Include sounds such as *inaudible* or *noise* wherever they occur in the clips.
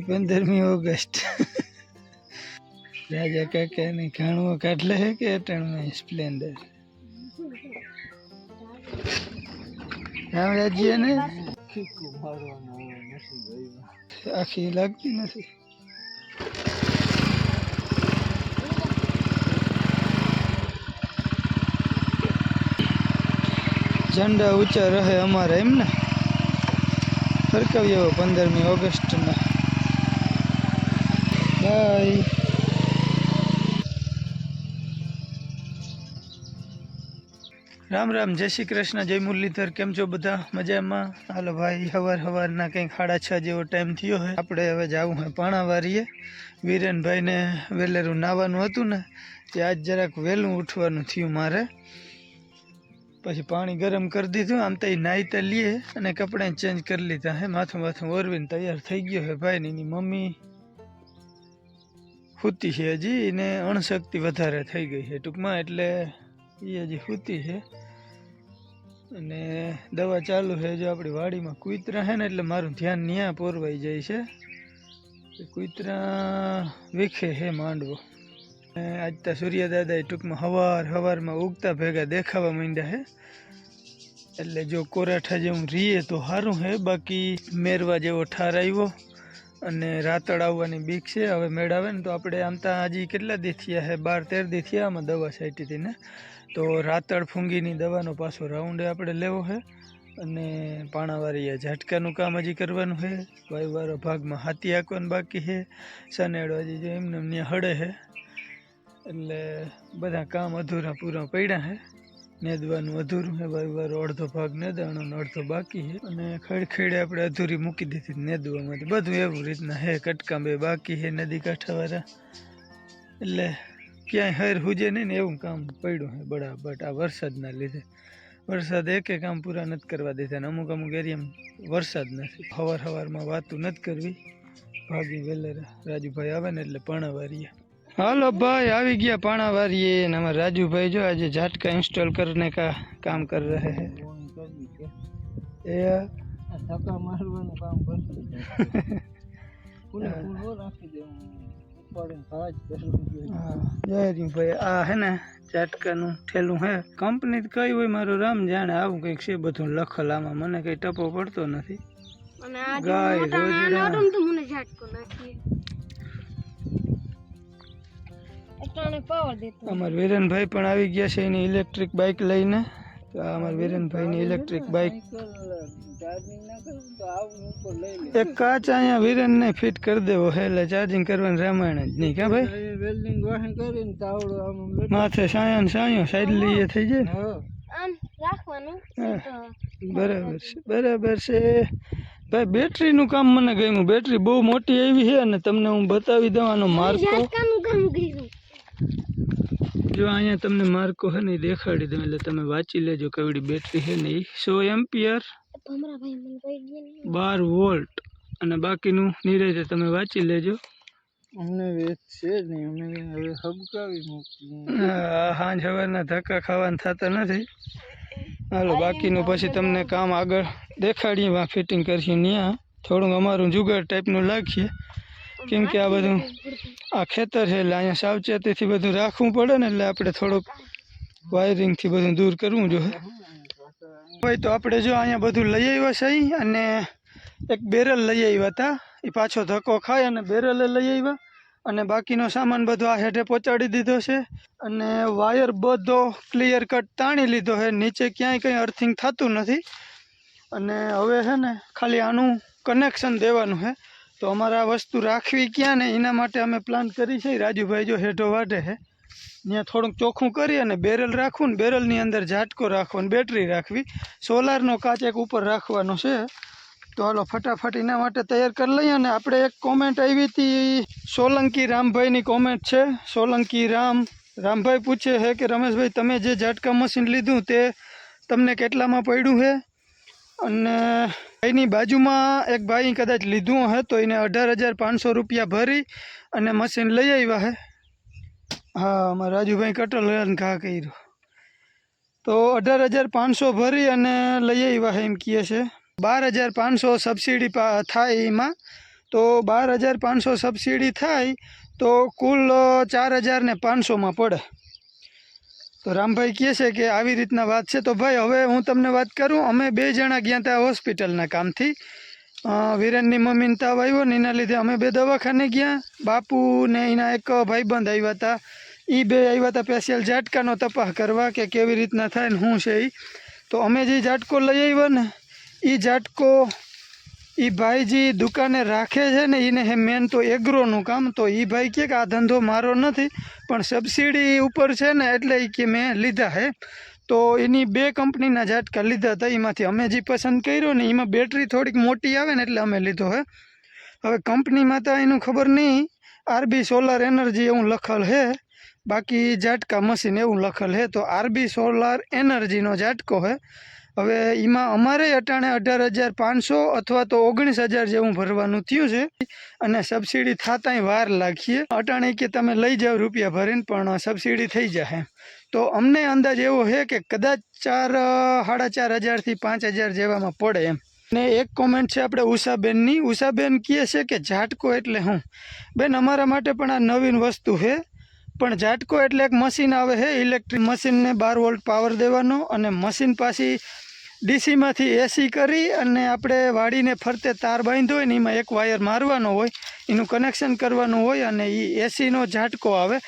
પંદરમી ઓગસ્ટ રાજા કાકાની ખાણવો કાઢલે હે કે અટણમાં સ્પ્લેન્ડર રામ રાજ્ય ને આખી લાગતી નથી ઝંડા ઊંચા રહે અમારા એમ ને ફરકાવીએ હવે પંદરમી ઓગસ્ટના બાય રામ રામ, જય શ્રી કૃષ્ણ, જય મુરલીધર, કેમ છો બધા? મજામાં? હાલો ભાઈ, હવાર હવારના કંઈક સાડા છ જેવો ટાઈમ થયો હોય આપણે હવે જવું હોય પાણાવારીએ. વિરેનભાઈને વેલેરું નાવાનું હતું ને, તે આજ જરાક વહેલું ઉઠવાનું થયું મારે. પછી પાણી ગરમ કરી દીધું, આમ તો એ નાહી તો લઈએ અને કપડાં ચેન્જ કરી લીધા હે. માથું માથું ઓરવીને તૈયાર થઈ ગયો હે ભાઈ ને મમ્મી. સૂતી છે હજી એને અણશક્તિ વધારે થઈ ગઈ છે ટૂંકમાં એટલે એ હજી સૂતી છે. અને દવા ચાલુ છે જો આપણી વાડીમાં કૂતરા છે ને એટલે મારું ધ્યાન ન્યા પોરવાઈ જાય છે. કૂતરા વીખે છે માંડવો. આજ તો સૂર્યદાદા ટૂંકમાં હવાર હવારમાં ઉગતા ભેગા દેખાવા માંડ્યા છે. એટલે જો કોરાઠા જેવું રીએ તો સારું છે. બાકી મેરવા જેવો ઠાર આવ્યો. અને રાતળ આવવાની બીક છે. હવે મેળ આવે ને તો આપણે આમ તો હજી કેટલા દી થયા છે બાર, તેર દી થયા આમાં દવા છાંટી હતી ને. તો રાતળ ફૂંગીની દવાનો પાછો રાઉન્ડ આપણે લેવો છે અને પાણાવારી ઝાટકાનું કામ હજી કરવાનું છે વાયુવાળો ભાગમાં હાથી આંકવાનું બાકી છે સનેડો હજી જો એમને એમ ત્યાં હળે છે એટલે બધા કામ અધૂરા પૂરા પડ્યા છે નેદવાનું અધૂરું છે. વાર અડધો ભાગ ને અડધો બાકી છે. અને ખડખેડે આપણે અધૂરી મૂકી દીધી નેદવામાં બધું એવું રીતના હે કટકા બે બાકી છે નદી કાંઠાવાળા. એટલે ક્યાંય હર હુજે નહીં ને એવું કામ પડ્યું છે બરાબર આ વરસાદના લીધે. વરસાદ એકે કામ પૂરા નથી કરવા દેતા ને અમુક અમુક એરિયામાં વરસાદ નથી. હવાર હવારમાં વાતું નથી કરવી. ભાગી વેલેરા રાજુભાઈ આવે ને એટલે પણાવારીએ. હાલો ભાઈ આવી ગયા પાણાવારીએ ને અમારા રાજુભાઈ જો આજે ઝાટકા ઇન્સ્ટોલ કરને કા કામ કર રહે હે એ ધક્કા મારવાનું કામ કરતું *laughs* ભાઈ આ હે ને ઝાટકાનું ઠેલું હે. કંપની કઈ હોય મારું રામ જાણે આવું કંઈક છે બધું લખલ આમાં મને કઈ ટપો પડતો નથી. ગાય મને વીરનભાઈ પાવર દેતો અમાર વિરેનભાઈ પણ આવી ગયા છે એની ઇલેક્ટ્રિક બાઇક લઈને. તો આ અમાર વિરેનભાઈની ઇલેક્ટ્રિક બાઇક ચાર્જિંગ ના કરું તો આવું ઉપર લઈ લે એક કાચ અહીંયા વિરેનને ફિટ કરી દેવો એટલે ચાર્જિંગ કરવાનું રામાયણ જ નહીં ક્યાં ભાઈ? વેલ્ડિંગ વાહન કરીને તાવડો આમ આમ માથે સાયો ને સાયો સાઈડ લઈએ થઈ જાય ને? હા. આમ રાખવાનું બરાબર છે બરાબર છે. ભાઈ બેટરીનું કામ મને ગમ્યું. બેટરી બહુ મોટી આવી છે અને તમને હું બતાવી દઉં આનો માર્કો કામ કર્યું જો અહીંયા તમને માર્કો છે ને એ દેખાડી દઉં એટલે તમે વાંચી લેજો કેવડી બેટરી છે ને એ. સો એમ્પિયર? બાર વોલ્ટ. અને બાકીનું નિરાતે તમે વાંચી લેજો. અમને વેચ છે જ નહીં અમે હવે હબકાવી મૂકી હાંજ સવારના ધક્કા ખાવાના થતા નથી. હાલો બાકીનું પછી તમને કામ આગળ દેખાડીએ વા ફિટિંગ કરીએ ત્યાં થોડુંક અમારું જુગાડ ટાઈપનું લાગીએ. કેમ કે આ બધું આ ખેતર છે, એટલે અહીંયા સાવચેતીથી બધું રાખવું પડે ને, એટલે આપણે થોડુંક વાયરિંગથી બધું દૂર કરવું જોઈએ. ભાઈ તો આપણે જો અહીંયા બધું લઈ આવ્યા છે અહીં, અને એક બેરલ લઈ આવ્યા હતા. એ પાછો ધક્કો ખાય અને બેરલે લઈ આવ્યા. અને બાકીનો સામાન બધો આ હેઠે પહોંચાડી દીધો છે. અને વાયર બધો ક્લિયર કટ તાણી લીધો છે. નીચે ક્યાંય કંઈ અર્થિંગ થતું નથી. અને હવે છે ને ખાલી આનું કનેક્શન દેવાનું છે. તો અમારે આ વસ્તુ રાખવી ક્યાં ને? એના માટે અમે પ્લાન કરી છે. રાજુભાઈ જો હેઠો વાટે છે ત્યાં થોડુંક ચોખ્ખું કરી અને બેરલ રાખવું ને બેરલની અંદર ઝાટકો રાખવો ને બેટરી રાખવી. સોલારનો કાચ એક ઉપર રાખવાનો છે. તો હાલો ફટાફટ એના માટે તૈયાર કરી લઈએ અને આપણે એક કોમેન્ટ આવી હતી. સોલંકી રામભાઈની કોમેન્ટ છે. સોલંકી રામ. રામભાઈ પૂછે છે કે રમેશભાઈ, તમે જે ઝાટકા મશીન લીધું તે તમને કેટલામાં પડ્યું છે અને એની બાજુમાં એક ભાઈ કદાચ લીધું હે તો એને અઢાર હજાર પાંચસો રૂપિયા ભરી અને મશીન લઈ આવ્યા હે. હા, અમારા રાજુભાઈ કટલ ઘા કર્યું. તો અઢાર હજાર પાંચસો ભરી અને લઈ આવ્યા હે એમ કહે છે. બાર હજાર પાંચસો સબસિડી થાય એમાં. તો બાર હજાર પાંચસો સબસિડી થાય તો કુલ ચાર હજાર ને પાંચસોમાં પડે. તો રામભાઈ કહે છે કે આવી રીતના વાત છે. તો ભાઈ, હવે હું તમને વાત કરું. અમે બે જણા ગયા હતા હોસ્પિટલના કામથી. વિરેનની મમ્મીને તાવ આવ્યો ને એના લીધે અમે બે દવાખાને ગયા. બાપુ ને એના એક ભાઈબંધ આવ્યા હતા. એ બે આવ્યા હતા સ્પેશિયલ ઝાટકાનો તપાસ કરવા કે કેવી રીતના થાય ને શું છે એ તો અમે જે ઝાટકો લઈ આવ્યા ને એ ઝાટકો એ ભાઈ જે દુકાને રાખે છે ને એને હે મેન તો એગ્રોનું કામ, તો એ ભાઈ કે આ ધંધો મારો નથી, પણ સબસિડી ઉપર છે ને એટલે કે મેં લીધા હે. તો એની બે કંપનીના ઝાટકા લીધા હતા, એમાંથી અમે જે પસંદ કર્યો ને એમાં બેટરી થોડીક મોટી આવે ને એટલે અમે લીધો હે. હવે કંપનીમાં તો એનું ખબર નહીં, આરબી સોલાર એનર્જી એવું લખેલ હે, બાકી ઝાટકા મશીન એવું લખેલ હે, તો આરબી સોલાર એનર્જીનો ઝાટકો હે. હવે એમાં અમારે અટાણે અઢાર હજાર પાંચસો અથવા તો ઓગણીસ હજાર જેવું ભરવાનું થયું છે અને સબસિડી થતાંય વાર લાગીએ. અટાણે કે તમે લઈ જાઓ રૂપિયા ભરીને, પણ સબસિડી થઈ જશે તો અમને અંદાજ એવો છે કે કદાચ ચાર, સાડા ચાર હજારથી પાંચ હજાર જેવામાં પડે એમ. ને એક કોમેન્ટ છે આપણે ઉષાબેનની. ઉષાબેન કહે છે કે ઝાટકો એટલે હું? બેન, અમારા માટે પણ આ નવીન વસ્તુ છે. પણ ઝાટકો એટલે એક મશીન આવે છે ઇલેક્ટ્રિક મશીનને બાર વોલ્ટ પાવર દેવાનો અને મશીન પાછી ડીસીમાંથી એસી કરી અને આપણે વાડીને ફરતે તાર બાંધ્યો હોય ને એમાં એક વાયર મારવાનો હોય, એનું કનેક્શન કરવાનું હોય અને એ એસીનો ઝાટકો આવે.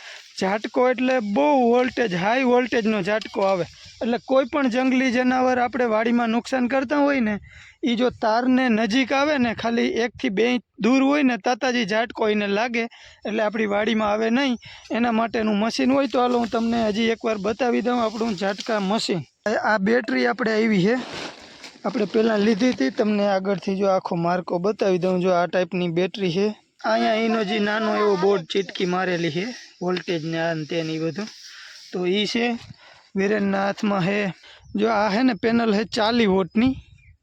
ઝાટકો એટલે બહુ વોલ્ટેજ હાઈ વોલ્ટેજનો ઝાટકો આવે. એટલે કોઈ પણ જંગલી જનાવર આપણે વાડીમાં નુકસાન કરતા હોય ને એ જો તારને નજીક આવે ને, ખાલી એકથી બે દૂર હોય ને, તાતાજી ઝાટકો એને લાગે. એટલે આપણી વાડીમાં આવે નહીં. એના માટેનું મશીન હોય તો હાલો હું તમને હજી એકવાર બતાવી દઉં આપણું ઝાટકા મશીન. આ બેટરી આપણે આવી છે. આપણે પહેલાં લીધી હતી, તમને આગળથી જો આખો માર્કો બતાવી દઉં, જો આ ટાઈપની બેટરી છે. અહીંયા એનો જે નાનો એવો બોર્ડ ચીટકી મારેલી છે વોલ્ટેજને આ તેને એ બધું. તો એ છે, વિરેનના હાથમાં છે. જો આ છે ને પેનલ છે ચાલી વોટની.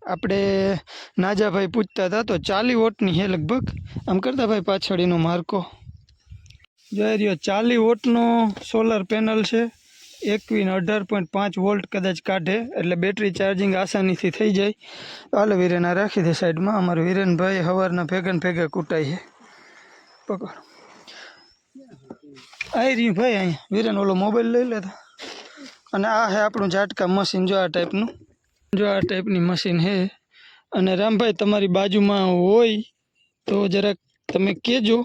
આપણે નાજાભાઈ પૂછતા હતા, તો ચાલી વોટની છે લગભગ. આમ કરતા ભાઈ પાછળ એનો માર્કો જોઈ રહ્યો ચાલી વોટનો સોલર પેનલ છે. એકવીસ અઢાર પોઈન્ટ પાંચ વોલ્ટ કદાચ કાઢે, એટલે બેટરી ચાર્જિંગ આસાનીથી થઈ જાય. હાલો વિરેન રાખી દે સાઈડમાં. અમારા વીરેનભાઈ સવારના ભેગા ભેગા કૂટાય છે. પકડ. આવી રહ્યું ભાઈ અહીંયા. વિરેન ઓલો મોબાઈલ લઈ લેતા. અને આ છે આપણું ઝાટકા મશીન જો આ ટાઈપનું જો આ ટાઈપની મશીન છે અને રામભાઈ, તમારી બાજુમાં હોય તો જરાક તમે કહેજો,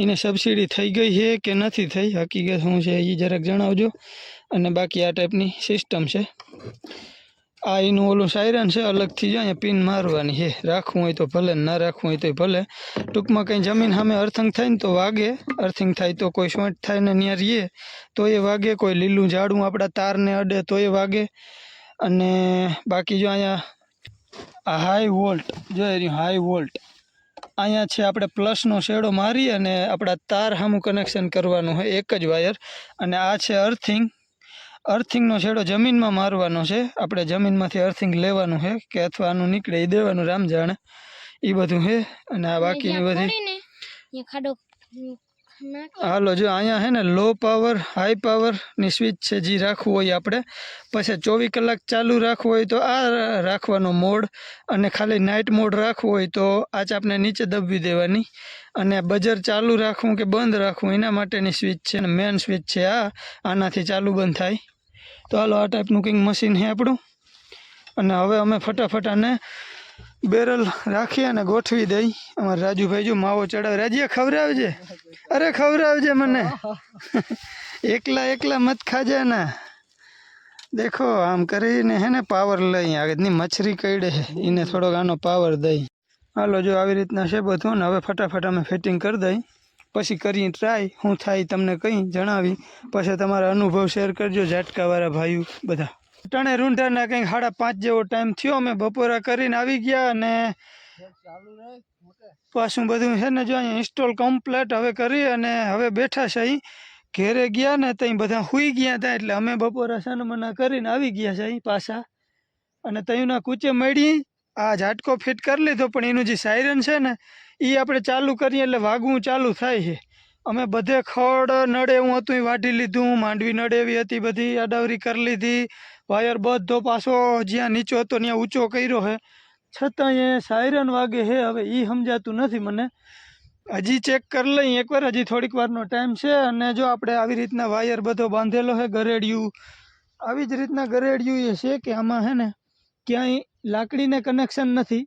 એને સબસિડી થઈ ગઈ છે કે નથી થઈ? હકીકત શું છે એ જરાક જણાવજો. અને બાકી આ ટાઈપની સિસ્ટમ છે. આ એનું ઓલું સાયરન છે, અલગથી જો અહીંયા પિન મારવાની છે. રાખવું હોય તો ભલે, ને રાખવું હોય તો ભલે. ટૂંકમાં કંઈ જમીન સામે અર્થંગ થાય ને તો વાગે. અર્થિંગ થાય તો કોઈ સોંટ થાય ને ત્યાં રહીએ તો એ વાગે. કોઈ લીલું ઝાડું આપણા તારને અડે તો એ વાગે. અને બાકી જો અહીંયા આ હાઈ વોલ્ટ જોઈ રહ્યું હાઈ વોલ્ટ અહીંયા છે આપણે પ્લસનો શેડો મારી અને આપણા તાર સામું કનેક્શન કરવાનું હોય, એક જ વાયર અને આ છે અર્થિંગ અર્થિંગનો છેડો જમીનમાં મારવાનો છે. આપણે જમીનમાંથી અર્થિંગ લેવાનું છે કે અથવા આનું નીકળે એ દેવાનું રામ જાણે. એ બધું છે અને આ બાકીની બધી હાલો જો અહીંયા છે ને લો પાવર હાઈ પાવરની સ્વિચ છે જે રાખવું હોય આપણે. પછી ચોવીસ કલાક ચાલુ રાખવું હોય તો આ રાખવાનો મોડ અને ખાલી નાઇટ મોડ રાખવું હોય તો આ ચાપને નીચે દબવી દેવાની. અને બજર ચાલુ રાખવું કે બંધ રાખવું એના માટેની સ્વિચ છે ને મેન સ્વિચ છે આ. આનાથી ચાલુ બંધ થાય. તો હાલો, આ ટાઈપનું કંઈક મશીન છે આપણું. અને હવે અમે ફટાફટ આને બેરલ રાખી અને ગોઠવી દઈ. અમારા રાજુભાઈ જો માવો ચડાવે. રાજ્ય ખવડાવજે. અરે, ખવડાવજે મને. એકલા એકલા મત ખાજે ને દેખો, આમ કરીને હે ને પાવર લઈ આગળની મચ્છરી કઈડે છે એને થોડોક આનો પાવર દઈ. હાલો, જો આવી રીતના છે બધું. ને હવે ફટાફટ અમે ફિટિંગ કરી દઈ. પછી કરી ટ્રાય હું થાય તમને કંઈ જણાવી. પછી તમારા અનુભવ શેર કરજો ઝાટકાવાળા ભાઈઓ બધા. ટણે રૂંઢાના કંઈક સાડા પાંચ જેવો ટાઈમ થયો, અમે બપોરા કરીને આવી ગયા અને પાછું બધું છે ને જો અહીંયા ઇન્સ્ટોલ કમ્પ્લેટ હવે કરી અને હવે બેઠા છે અહીં. ઘેરે ગયા ને ત્યાં બધા સૂઈ ગયા હતા એટલે અમે બપોરા સનમના કરીને આવી ગયા છે અહીં પાછા. અને ત્યાંના કૂચે મળી, આ ઝાટકો ફિટ કરી લીધો, પણ એનું જે સાયરન છે ને એ આપણે ચાલુ કરીએ એટલે વાગવું ચાલુ થાય છે. અમે બધે ખડ નડે એવું હતું એ વાઢી લીધું, માંડવી નડે એવી હતી બધી, અડાવરી કરી લીધી. વાયર બધો પાછો જ્યાં નીચો હતો ત્યાં ઊંચો કર્યો છે. છતાં એ સાયરન વાગે છે, હવે એ સમજાતું નથી મને. હજી ચેક કરી લઈ એકવાર, હજી થોડીક વારનો ટાઈમ છે અને જો આપણે આવી રીતના વાયર બધો બાંધેલો છે, ગરેડિયું. આવી જ રીતના ગરેડિયું એ છે કે આમાં છે ને, ક્યાંય લાકડીને કનેક્શન નથી.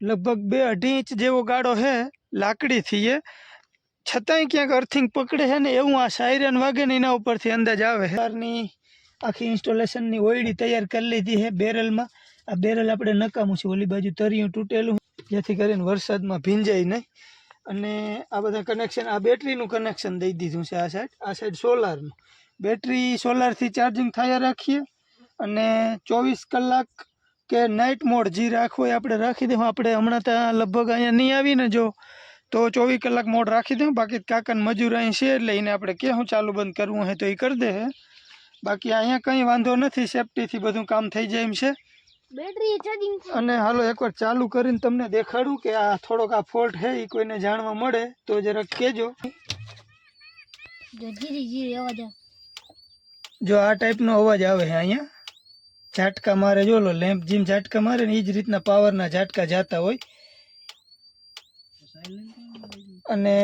લગભગ બે અઢી ઇંચ જેવો ગાળો છે લાકડીથી એ. છતાંય ક્યાંક અર્થિંગ પકડે છે ને એવું આ સાયરન વાગે ને એના ઉપરથી અંદાજ આવે કારની આખી ઇન્સ્ટોલેશનની ઓયડી તૈયાર કરી લીધી છે બેરલમાં. આ બેરલ આપણે નકામું છે, ઓલી બાજુ તરિયું તૂટેલું. જેથી કરીને વરસાદમાં ભીંજાય નહીં. અને આ બધા કનેક્શન આ બેટરીનું કનેક્શન દઈ દીધું છે આ સાઈડ આ સાઈડ સોલારનું બેટરી સોલારથી ચાર્જિંગ થયા રાખીએ. અને ચોવીસ કલાક કે નાઇટ મોડ જે રાખવો એ આપણે રાખી દઉં આપણે હમણાં ત્યાં લગભગ અહીંયા નહીં આવીને જો તો ચોવીસ કલાક મોડ રાખી દઉં બાકી કાકાને મજૂર અહીં છે એટલે એને આપણે કે હું ચાલુ બંધ કરવું હોય તો એ કરી દે બાકી અહીંયા કંઈ વાંધો નથી સેફટીથી બધું કામ થઈ જાય એમ છે. અને હાલો એકવાર ચાલુ કરીને તમને દેખાડું કે આ થોડોક આ ફોલ્ટ છે એ કોઈને જાણવા મળે તો જરાક કહેજો. જો આ ટાઈપનો અવાજ આવે છે અહીંયા. ઝાટકા મારે, જો લો, લેમ્પ જેમ ઝાટકા મારે ને એ જ રીતના પાવરના ઝાટકા જાતા હોય. અને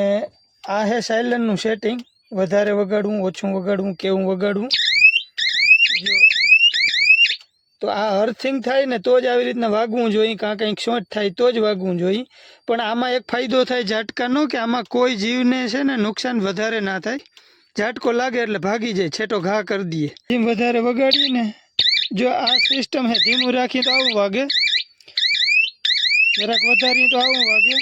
આ હે સાયલન્ટનું સેટિંગ વધારે વગાડવું, ઓછું વગાડવું, કેવું વગાડવું. તો આ અર્થિંગ થાય ને તો જ આવી રીતના વાગવું જોઈએ, કાં કંઈક શોટ થાય તો જ વાગવું જોઈએ. પણ આમાં એક ફાયદો થાય ઝાટકાનો કે આમાં કોઈ જીવને છે ને નુકસાન વધારે ના થાય. ઝાટકો લાગે એટલે ભાગી જાય, છેટો ઘા કરી દઈએ. જેમ વધારે વગાડીએ ને જો આ સિસ્ટમ હે, ધીમું રાખીએ તો આવું વાગે. જરાક વધારીએ તો આવું વાગે.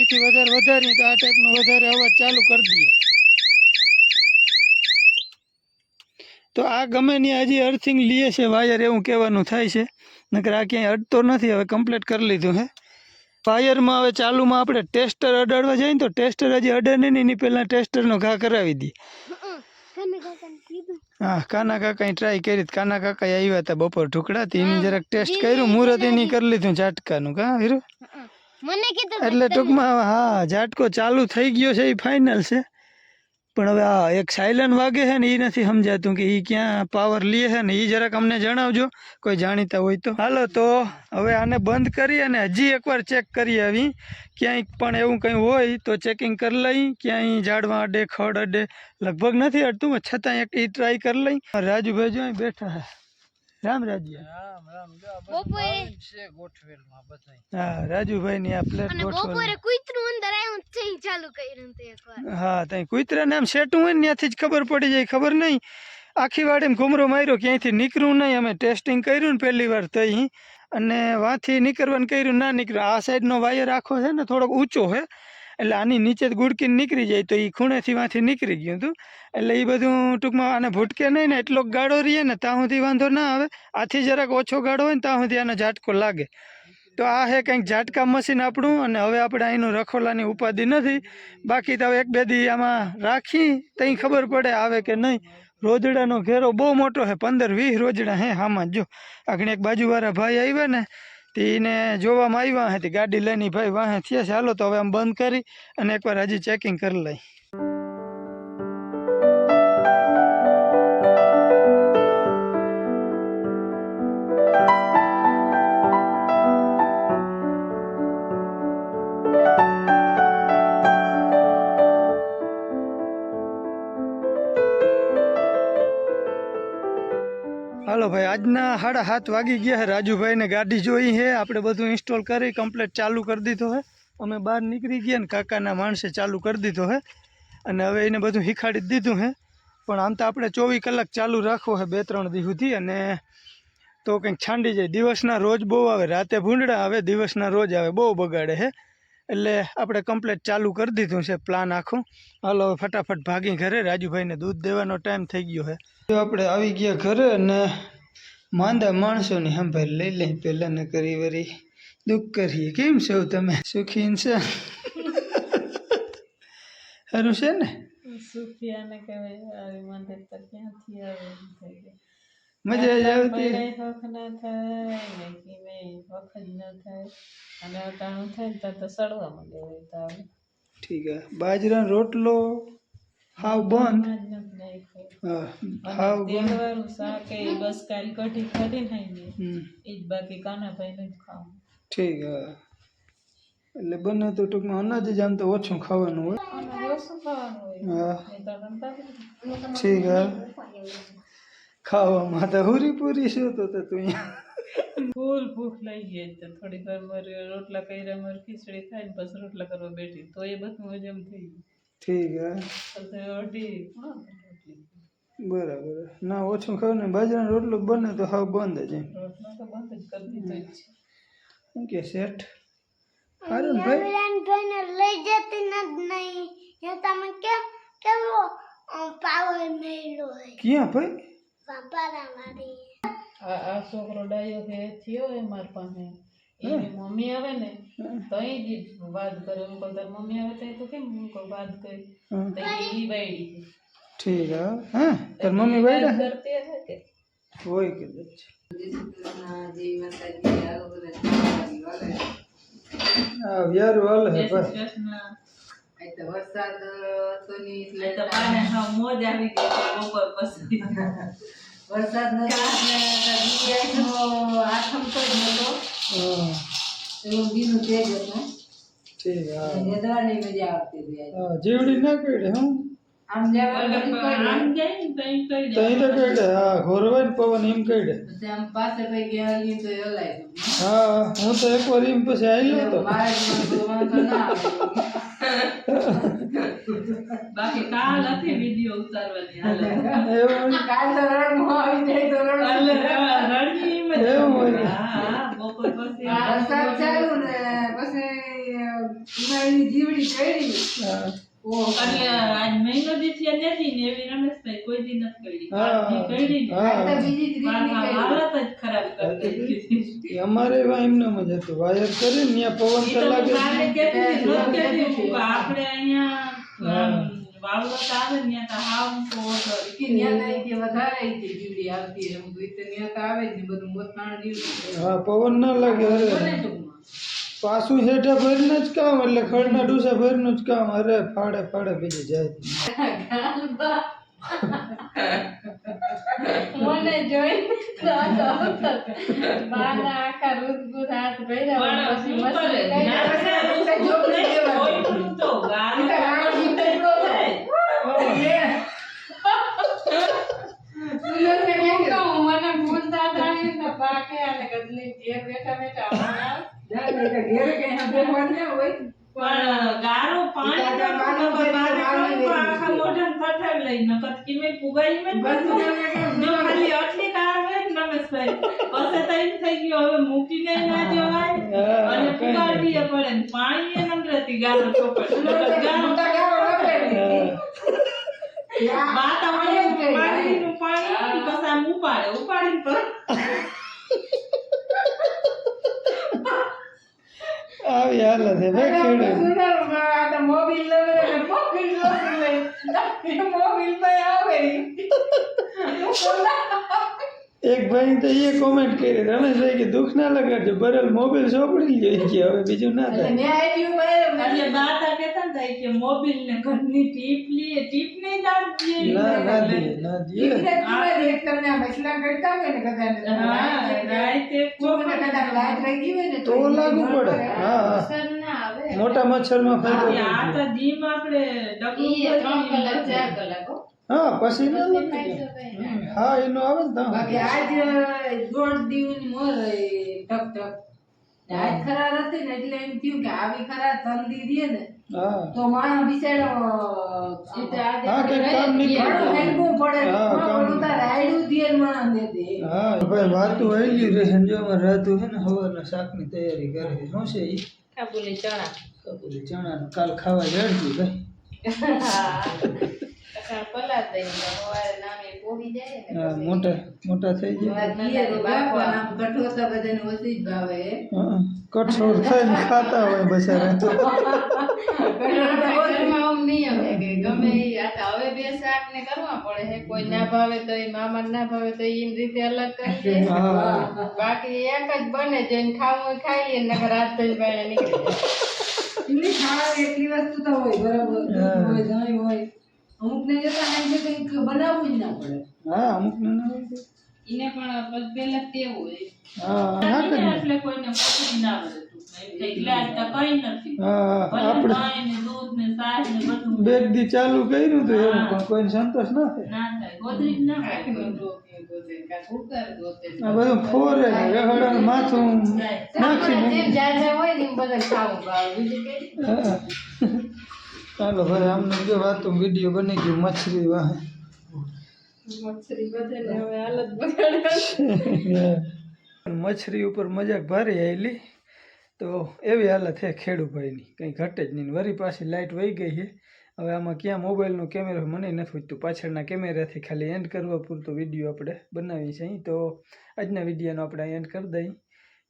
એથી વધારે વધારીએ તો આ ટાઈપનો વધારે અવાજ ચાલુ કરી દઈએ. તો આ ગમે ત્યાં હજી અર્થિંગ લીએ છે વાયર એવું કહેવાનું થાય છે. નકર આ ક્યાંય અડતો નથી, હવે કમ્પ્લીટ કરી લીધું હે. વાયરમાં હવે ચાલુમાં આપણે ટેસ્ટર અડાડવા જઈએ ને તો ટેસ્ટર હજી અડે નહીં એની પહેલાં ટેસ્ટરનો ઘા કરાવી દઈએ. હા કાના કાકાએ ટ્રાય કરી કાના કાકા આવ્યા હતા બપોર ઢુકડા એની જરાક ટેસ્ટ કર્યું મુહૂર્ત એની કરી લીધું ઝાટકાનું કા મને કીધું એટલે ટૂંકમાં હા ઝાટકો ચાલુ થઈ ગયો છે એ ફાઇનલ છે. પણ હવે આ એક સાયલન વાગે છે ને એ નથી સમજાતું કે એ ક્યાં પાવર લે છે ને એ જરાક અમને જણાવજો કોઈ જાણીતા હોય તો. હાલો તો હવે આને બંધ કરી અને હજી એકવાર ચેક કરી આવી. ક્યાંય પણ એવું કંઈ હોય તો ચેકિંગ કરી લઈ. ક્યાંય ઝાડવા અડે ખડ અડે લગભગ નથી અડતું પણ છતાં એક એ ટ્રાય કરી લઈ. રાજુભાઈ જો અહીં બેઠા છે. રામ રાજ્ય. રામ રામ બપોરે- છે ગોઠવેલમાં બધાય. હા રાજુભાઈ ની આ પ્લેટ ગોઠવેલ બપોરે કૂતરું અંદર હા ત્યાં કૂતરાને આમ સેટું હોય ને ત્યાંથી જ ખબર પડી જાય, ખબર નહીં આખી વાડીમાં ઘુમરો માર્યો, ક્યાંયથી નીકળ્યું નહીં અમે ટેસ્ટિંગ કર્યું ને પહેલી વાર તઈ. અને વાંથી નીકળવાનું કર્યું, ના નીકળ્યું. આ સાઈડનો વાયર આખો છે ને થોડોક ઊંચો છે, એટલે આની નીચે જ ગુડકીને નીકળી જાય, તો એ ખૂણેથી વાંથી નીકળી ગયું હતું. એટલે એ બધું ટૂંકમાં આને ભૂટકે નહીં ને એટલો ગાળો રહીએ ને, ત્યાં સુધી વાંધો ના આવે. આથી જરાક ઓછો ગાળો હોય ને, ત્યાં સુધી આનો ઝાટકો લાગે. તો આ છે કંઈક ઝાટકા મશીન આપણું અને હવે આપણે અહીંનું રખોલાની ઉપાધિ નથી. બાકી તો એક બે દી આમાં રાખી, તઈ ખબર પડે આવે કે નહીં. રોજડાનો ઘેરો બહુ મોટો છે પંદર વીસ રોજડા હે હામાં જો આગળ એક બાજુવાળા ભાઈ આવ્યા ને તીને જોવામાં આવ્યા હતી ગાડી લઈને ભાઈ વાહે થયા છે. હાલો તો હવે આમ બંધ કરી અને એકવાર હજી ચેકિંગ કરી લઈ. સાડા સાત વાગી ગયા રાજુભાઈને ગાડી જોઈ છે. આપણે બધું ઇન્સ્ટોલ કરી, કમ્પ્લેટ ચાલુ કરી દીધો હે અમે બહાર નીકળી ગયા ને કાકાના માણસે ચાલુ કરી દીધો હે અને હવે એને બધું શીખાડી દીધું હે પણ આમ તો આપણે ચોવીસ કલાક ચાલુ રાખવો હે બે ત્રણ દી સુધી. અને તો કંઈક છાંડી જાય. દિવસના રોજ બહુ આવે. રાતે ભૂંડડા આવે, દિવસના રોજ આવે. બહુ બગાડે હે એટલે આપણે કમ્પ્લેટ ચાલુ કરી દીધું છે. પ્લાન આખું. હાલો હવે ફટાફટ ભાગી ઘરે. રાજુભાઈને દૂધ દેવાનો ટાઈમ થઈ ગયો છે. આપણે આવી ગયા ઘરે અને માંદા માણસોની સંભાળ લઈ લઈ પહેલાં ને કરી વરી. દુઃખ કરીએ. કેમ છો તમે? સુખી ઇન્સાન સારું છે ને? સુફિયાને કહેવાય. આવી માંદે તો ક્યાંથી આવે એમ થઈ જાય મજા જ આવતી. પૈડાય હક ના થાય ને કિમે વખ જ ન થાય. અને અટાણું થાય ને ત્યાં તો સડવા માંડે હોય તો આવે. ઠીક છે. બાજરાનો રોટલો હાવ બંધ હા હાવ બંધ તેલવાળું શાક એ બસ કાલ કઢી ખાધી ને ને હમ, એ જ બાકી કાનાભાઈ જ ખાવું ઠીક હા એટલે બને તો ટૂંકમાં અનાજ જ આમ તો ઓછું ખાવાનું હોય અને ઓછું ખાવાનું હોય હા એ તો રમતા નથી. ઠીક હા ખાવામાં તો હુરી પૂરી શું તો તો તું અહીંયા ફૂલ ભૂખ લઈ ગઈ તો થોડીક વાર મારે રોટલા કર્યા મારે ખીચડી ખાઈને પછી રોટલા કરવા બેઠી તો એ બધું હજમ થઈ ગયું ઠીક હે. બરાબર ના ઓછું ખાવ ને બાજરાનો રોટલો બને તો હાવ બંધ જ એમ. તો બંધ જ કરી દીધો જ છે શું કે શેઠ? ને ભાઈ? ભાઈને લઈ જતી નહીં એ તમે કેમ કેવો પાવર મેળો ક્યાં ભાઈ? બાપારા મારી આ આ છોકરો ડાયો કે થયો એ માર પાસે. એની મમ્મી આવે ને તો અહીં જ વાત કરે. હું કહું તારી મમ્મી આવે તો કેમ હું કહું વાત કરી? હા, તો ઈ બાયડી છે. ઠીક હા. હા? તાર મમ્મી વાયડા વાત કરતી હશે કે? હોય કદાચ હા વ્યારું હાલે જય હે શ્રી ભાઈ. કૃષ્ણ આ તો વરસાદ હતો ની એટલે એટલે પાને હા મોજ આવી ગઈ છે બપોર પછી. વરસાદ નો આથમ તો જ નતો. બીનું તેજ હતું ઠીક હા. નેદવાની મજા આવતી હતી. હા જીવડી ના કઈડે હું આમ પવન એમ કઈડે ગયા ગયું. હા હું તો એકવાર એમ પછી આવી. હતો *laughs* બાકી કાલ હતી વીડિયો ઉતારવાની હાલે. એવું કાલ તો રડમાં આવી જાય તો રણ રડની એમ જ. હા હા બપોર પછી વરસાદ ચાલુ ને પછી ઉનાળીની જીવડી કરી એટલે આજ મહિનો દી થયા નથી ને એવી રમેશભાઈ કોઈ દી નથી કરી. કરી. હાલત જ ખરાબ કરી દીધી. અમારે હતું. વાયર પવન કે આપણે અહીંયા આવે ને ત્યાં તો હાવ તો કે ન્યા તો કે વધારે કે જીવડી આવતી એમ કોઈ તો ન્યા તો આવે ને બધું જીવડી હા પવન ના લાગે અરે. પાછું હેઠા ભરીને જ કામ એટલે ખડના ડૂસા ભરીનું જ કામ. અરે ફાડે ફાડે બીજું જાય. મને હાથ ભર્યા પછી મસ્તી કરે? કરીને ના, આપણે ના, જોપડી કોઈ દેવાનું. પણ તો ગાળ ઈ તો ગાળ જીવડી તો થાય. સુનંદને એમ કહું, મને ભૂલતા થાય ને પાકે અને ગદલી ઘેર બેઠા બેઠા આવા. પણ ગારો પાણી તો વેરી આખા મોઢામાં થઠાવી લઈ નકર કિમે પુગાઈ મે જો ખાલી આટલી કાર મે નમસ્કાર રમેશભાઈ પછી તો થઈ ગયો હવે મૂકીને ના જવાય અને કઈ એ પડે ને પાણી એ નંગરતી ગાળો ચોપડ *laughs* ગાળો મોટા ગાળો લગાડી. બાતા એમ કરી. પાણીનું પાણી પછી આમ ઉપાડે ઉપાડીને પર હાલત ભાઈ ખેડૂત સુનારું, આ તો આવે એક ભાઈ તો એ કોમેન્ટ કરી રમેશભાઈ કે દુઃખ ના લગાડજો બરલ મોબાઈલ સોંપડી લ્યો કે હવે બીજું ના એટલે થાય મેં આપ્યું બરાબર. એટલે બાતા કહેતા ને તાઈ કે મોબિલ ને ઘરની ટીપ લીએ ટીપ નહીં દાબીએ ના ના દે ના દે દીકરા જીવાય એક તમને આ મસલા કરતા હોય ને કદાચ હા રાતે કોકને કદાચ લાઈટ લાગી હોય ને તો લાગુ પડે હા હા અસર ના આવે મોટા મચ્છરમાં ફાયદો આ થાય. તો જીમ આપણે ડબલું ઈ ત્રણ ભરીને કલાક ચાર કલાક હો. હા પછી ના પછી લાગે. ફાયદો કઈ ના. હમ, હા એનો આવે ને તો બાકી આજ દોઢ દિવસ મોર ટક ટક આજ ખરાર હતી ને એટલે એમ થયું કે આવી ખરાર તંદી દે ને હા તો માણસ બિચારો હા કામ પડે. હા, કામ તારે આયડું ધ્યેય માણસ દે દે હા ભાઈ વાતું આવી રહે જો અમારે રાતું હે ને હવારના શાકની તૈયારી કરે શું છે ઈ? કાબુલી ચણા. કપૂરી ચણાનું. કાલ ખાવા જડતી ભાઈ *laughs* મોટા મોટા થઈ ગયા. તો થઈને ખાતા હોય ગમે તો હવે બે શાક ને કરવા પડે છે. કોઈ ના ભાવે તો એ મામા ના ભાવે તો ઈ રીતે અલગ કરી બાકી એક જ બને જઈને ખાવું ખાઈ લઈએ નકર રાત ભાઈ નીકળી એટલી વસ્તુ તો હોય બરાબર. હોય હોય. અમુક ને જતા છે કંઈક બનાવવું જ ના પડે હા અમુકને ના એને પણ પેલા ટેવ હોય. હા જ એટલે કોઈને પકડી ના પડે. એમ થાય, "લે, આજ તો કઈ નથી. આપણે દૂધ ને ને બધું દી ચાલુ કર્યું તો એવું પણ કોઈને સંતોષ ના થાય. ના થાય ગોદરી જ ના થાય નો બધું ફોરે માથું નાખી જ્યાં હોય ને એમ ખાવું બીજું કઈ હા. ચાલો ભાઈ આમને જો વાતું વીડિયો બની ગયો મચ્છરી વાહે. મચ્છરી *laughs* ઉપર મજાક ભારે આવેલી તો એવી હાલત છે ખેડૂભાઈની કંઈ ઘટે જ નહીં. વરી પાછી લાઇટ વહી ગઈ છે હવે આમાં ક્યાં મોબાઈલનો કેમેરો મને નથી વધતું પાછળના કેમેરાથી ખાલી એન્ડ કરવા પૂરતો વીડિયો આપણે બનાવી છે અહીં તો આજના વિડીયોનો આપણે એન્ડ કરી દઈ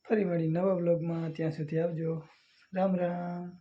ફરી મળી નવા બ્લોગમાં ત્યાં સુધી આવજો. રામ રામ.